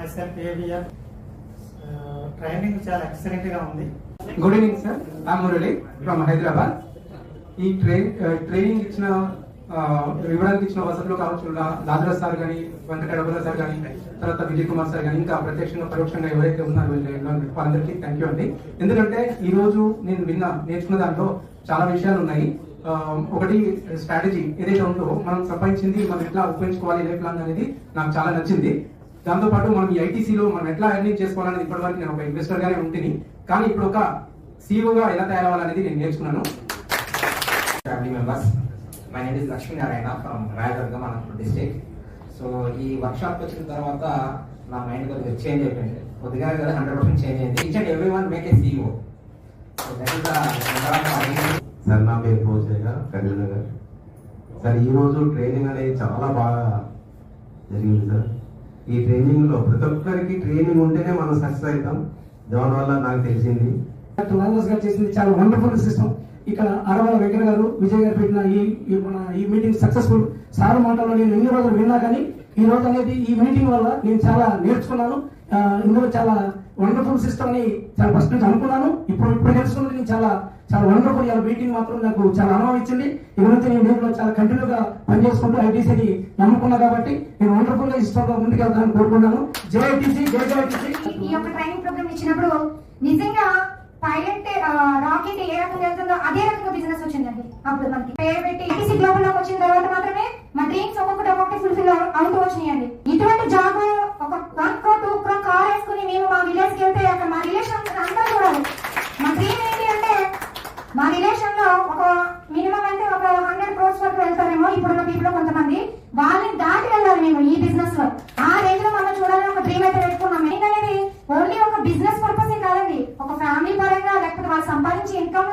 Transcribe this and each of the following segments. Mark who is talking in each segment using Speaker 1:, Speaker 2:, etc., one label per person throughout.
Speaker 1: myself AVR. Training చాలా ఎక్సలెంట్గా ఉంది.
Speaker 2: Good evening sir I Murali from Hyderabad ఈ ట్రైన్ ట్రైనింగ్ uh, ఇచ్చిన uh, ఆ, ఇవ్వడానికి ఇచ్చిన వసతులు కావచ్చు దాదరా సార్ కానీ వెంకటరమణ సార్ కానీ తర్వాత విజయ్ కుమార్ సార్ కానీ ఇంకా ప్రత్యక్షంగా పరోక్షంగా ఎవరైతే ఉన్నారో వాళ్ళందరికీ థ్యాంక్ యూ అండి. ఎందుకంటే ఈ రోజు నేను విన్న నేర్చుకున్న దాంట్లో చాలా విషయాలు ఉన్నాయి. Um, ఒకటి స్ట్రాటజీ ఏదైతే ఉందో మనం సంపాదించింది మనం ఎట్లా ఉపయోగించుకోవాలి లైఫ్ లాంగ్ అనేది నాకు చాలా నచ్చింది. దాంతో పాటు మనం ఈ ఐటీసీలో మనం ఎట్లా ఎర్నింగ్ చేసుకోవాలనేది ఇప్పటివరకు నేను ఒక ఇన్వెస్టర్ గానే ఉంటుంది కానీ ఇప్పుడు ఒక సీఈఓగా ఎలా తయారవ్వాలనేది నేను నేర్చుకున్నాను.
Speaker 3: Family members my name is Lakshminarayana from Rayadurgam Anantapur district so ఈ వర్క్షాప్ వచ్చిన తర్వాత నా మైండ్ కొద్దిగా చేంజ్ అయిపోయింది. కొద్దిగా కదా హండ్రెడ్ పర్సెంట్ చేంజ్ అయింది. Each and every one make a CEO so that is
Speaker 4: sir నా పేరు పోచయ్య కరీంనగర్. సార్ ఈరోజు ట్రైనింగ్ అనేది చాలా బాగా జరిగింది సార్. ఈ ట్రైనింగ్లో ప్రతి ఒక్కరికి ట్రైనింగ్ ఉంటేనే మనం సక్సెస్ అవుతాం. దానివల్ల నాకు తెలిసింది.
Speaker 5: డాక్టర్ నాగరాజ్ గారు చేసింది చాలా వండర్ఫుల్ సిస్టమ్ ఇక్కడ అరవల వెంకట గారు విజయ్ గారు పెట్టిన ఈ మన ఈ మీటింగ్ సక్సెస్ఫుల్ సార్ మాటల్లో నేను ఎన్ని రోజులు విన్నా కానీ ఈ రోజు అనేది ఈ మీటింగ్ వల్ల నేను చాలా నేర్చుకున్నాను. ఇందులో చాలా వండర్ఫుల్ సిస్టమ్ అని చాలా ఫస్ట్ నుంచి అనుకున్నాను. ఇప్పుడు ఇప్పుడు నేర్చుకున్నది నేను చాలా చాలా వండర్ఫుల్ ఇవాళ మీటింగ్ మాత్రం నాకు చాలా అనుభవం ఇచ్చింది. ఇక నుంచి నేను దీంట్లో చాలా కంటిన్యూగా పనిచేసుకుంటూ ఐటీసీని నమ్ముకున్నా కాబట్టి నేను వండర్ఫుల్గా ఇష్టంగా ముందుకెళ్తానని కోరుకున్నాను జేఐటీసీ జే జేఐటీసీ
Speaker 6: ఈ యొక్క ట్రైనింగ్ ప్రోగ్రామ్ ఇచ్చినప్పుడు నిజంగా పైలట్ రాకెట్ ఏ రకంగా వెళ్తుందో అదే రకంగా బిజినెస్ వచ్చిందండి. అప్పుడు మనకి పేరు పెట్టి ఐటీసీ గ్లోబల్లోకి వచ్చిన తర్వాత మాత్రమే మా డ్రీమ్స్ ఒక్కొక్కటి ఒక్కొక్కటి ఫుల్ఫిల్ అవుతూ వచ్చినాయండి. ఇటువంటి జాబ్ ఒక one crore two crore car వేసుకుని మేము మా విలేజ్కి వెళ్తే అక్కడ మా రిలేషన్ అందరూ చూడాలి మా డ్రీమ్ ఏంటి అంటే మా రిలేషన్లో ఒక మినిమం అంటే ఒక హండ్రెడ్ క్రోర్స్ వరకు వెళ్తారేమో ఇప్పుడున్న పీపుల్ కొంతమంది వాళ్ళని దాటి వెళ్ళాలి మేము ఈ బిజినెస్లో. ఆ రేంజ్లో మనం చూడాలని ఒక డ్రీమ్ అయితే పెట్టుకున్నాం. మెయిన్ అనేది ఓన్లీ ఒక బిజినెస్ పర్పస్ కాదండి. ఒక ఫ్యామిలీ పరంగా లేకపోతే వాళ్ళు సంపాదించి ఇన్కమ్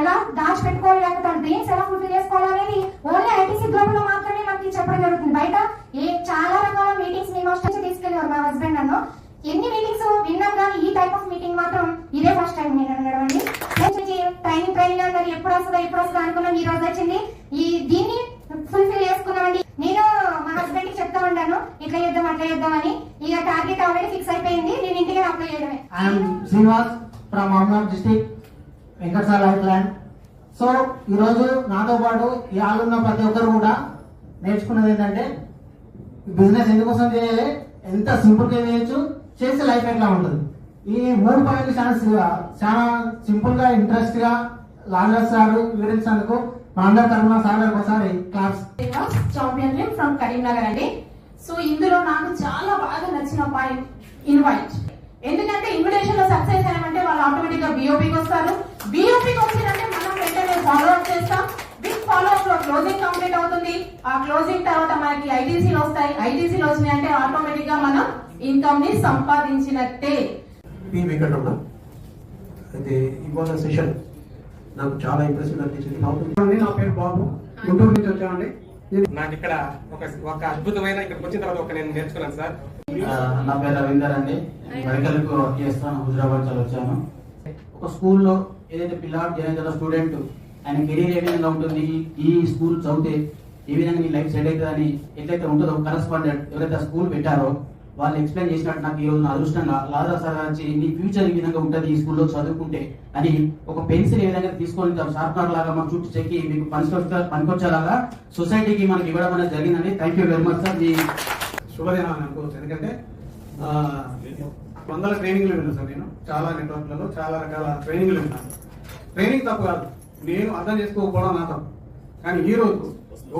Speaker 6: ఎలా దాచి పెట్టుకోవాలి లేకపోతే వాళ్ళ డ్రీమ్స్ ఎలా ఫుల్ఫిల్ చేసుకోవాలి అనేది ఓన్లీ ఐటీసీ గ్రూప్లో మాత్రమే మనకి చెప్పడం జరుగుతుంది. బయట ఏ చాలా రకాల మీటింగ్స్ మేము వచ్చి తీసుకెళ్ళేవారు మా హస్బెండ్ నన్ను. ఎన్ని మీటింగ్స్ విన్నాం కానీ ఈ టైప్ ఆఫ్ మీటింగ్ మాత్రం ఇదే ఫస్ట్ టైం నేను అనడం అండి. ట్రైనింగ్ ట్రైనింగ్ అంటారు ఎప్పుడు వస్తుందో ఎప్పుడు వస్తుందో అనుకున్నాం. ఈ రోజు వచ్చింది. ఈ దీన్ని ఫుల్ఫిల్ చేసుకున్నామండి. నేను మా హస్బెండ్కి చెప్తా ఉన్నాను ఇట్లా చేద్దాం అట్లా చేద్దాం అని. ఇక టార్గెట్ ఆల్రెడీ ఫిక్స్ అయిపోయింది నేను ఇంటికి అప్లై చేయడమే
Speaker 7: I'm Srinivas from Amarnath district Venkatasala ఐట్లాండ్ so ఈరోజు నాతో పాటు ఈ ఆలున్న ప్రతి ఒక్కరు కూడా నేర్చుకున్నది ఏంటంటే బిజినెస్ ఎందుకోసం చేయాలి ఎంత సింపుల్గా చేయొచ్చు చేస్తే లైఫ్ ఎట్లా ఉంటుంది. ఈ మూడు పాయింట్లు చాలా చాలా సింపుల్గా లాంగర్ సార్ వివరించినందుకు మా అందరి తరఫున సార్ గారికి ఒకసారి క్లాప్స్.
Speaker 8: చాంపియన్ ఫ్రమ్ కరీంనగర్ అండి. సో ఇందులో నాకు చాలా బాగా నచ్చిన పాయింట్ ఇన్వైట్ ఎందుకంటే ఇన్విటేషన్లో సక్సెస్ అయినామంటే వాళ్ళు ఆటోమేటిక్గా బిఓపికి వస్తారు. బిఓపికి వచ్చిందంటే మనం వెంటనే ఫాలో అప్ చేస్తాం. బిగ్ ఫాలో అప్లో క్లోజింగ్ కంప్లీట్ అవుతుంది. ఆ క్లోజింగ్ తర్వాత మనకి ఐటీసీలు వస్తాయి. ఐటీసీలు వచ్చినాయంటే ఆటోమేటిక్గా మనం ఇన్కమ్ని సంపాదించినట్టే.
Speaker 9: అయితే ఇవాళ సెషన్ నాకు చాలా ఇంప్రెసివ్ అనిపించింది.
Speaker 2: నా పేరు బాబు. గుంటూరు నుంచి వచ్చామండి
Speaker 10: నాకు ఇక్కడ ఒక ఒక అద్భుతమైన ఇక్కడికి వచ్చిన తర్వాత ఒక నేను నేర్చుకున్నాను సార్.
Speaker 7: నా పేరు రవీందర్ అండి. మెడికల్కు వర్క్ చేస్తాను. హుజరాబాద్ చాలా వచ్చాను. ఒక స్కూల్లో ఏదైతే పిల్లాడు జనరల్ స్టూడెంట్ ఆయన కెరీర్ ఏ విధంగా ఉంటుంది ఈ స్కూల్ చదివితే ఏ విధంగా నీ లైఫ్ సెట్ అవుతుంది అని ఎట్లయితే ఉంటుందో కరస్పాండెంట్ ఎవరైతే ఆ స్కూల్ పెట్టారో వాళ్ళు ఎక్స్ప్లెయిన్ చేసినట్టు నాకు ఈ నా అదృష్టంగా లాదా సార్ వచ్చి నీ ఫ్యూచర్ ఈ విధంగా ఉంటుంది ఈ స్కూల్లో చదువుకుంటే అని ఒక పెన్సిల్ ఏ విధంగా తీసుకొని షార్ప్నర్ లాగా మన చుట్టూ చెక్కి మీకు పనికొచ్చే పనికొచ్చేలాగా సొసైటీకి మనకి ఇవ్వడం అనేది జరిగిందండి. Thank you very much sir మీ
Speaker 2: శుభదినం అని అనుకోవచ్చు. ఎందుకంటే వందల ట్రైనింగ్లు విన్నాను సార్ నేను. చాలా నెట్వర్క్లలో చాలా రకాల ట్రైనింగ్లు విన్నాను ట్రైనింగ్ తప్పు కాదు. నేను అర్థం చేసుకోకపోవడం నా తప్పు. కానీ ఈ రోజు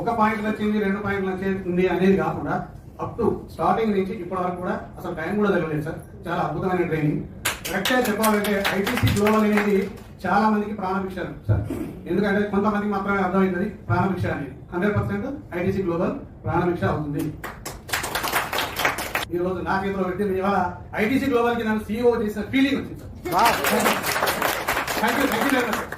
Speaker 2: ఒక పాయింట్ నచ్చింది రెండు పాయింట్లు నచ్చింది అనేది కాకుండా అప్ టు స్టార్టింగ్ నుంచి ఇప్పటి వరకు కూడా అసలు టైం కూడా తెలియలేదు సార్. చాలా అద్భుతమైన ట్రైనింగ్ కరెక్ట్గా చెప్పాలంటే ఐటీసీ గ్లోబల్ అనేది చాలా మందికి ప్రాణభిక్ష సార్. ఎందుకంటే కొంతమందికి మాత్రమే అర్థమవుతుంది ప్రాణభిక్ష అనేది. హండ్రెడ్ పర్సెంట్ ఐటీసీ గ్లోబల్ ప్రాణభిక్ష అవుతుంది. ఈ రోజు నా చేతిలో పెట్టి మీ ఇవాళ ఐటీసీ గ్లోబల్కి నన్ను సీఈఓ చేసిన ఫీలింగ్ వచ్చింది sir. Thank you thank you very much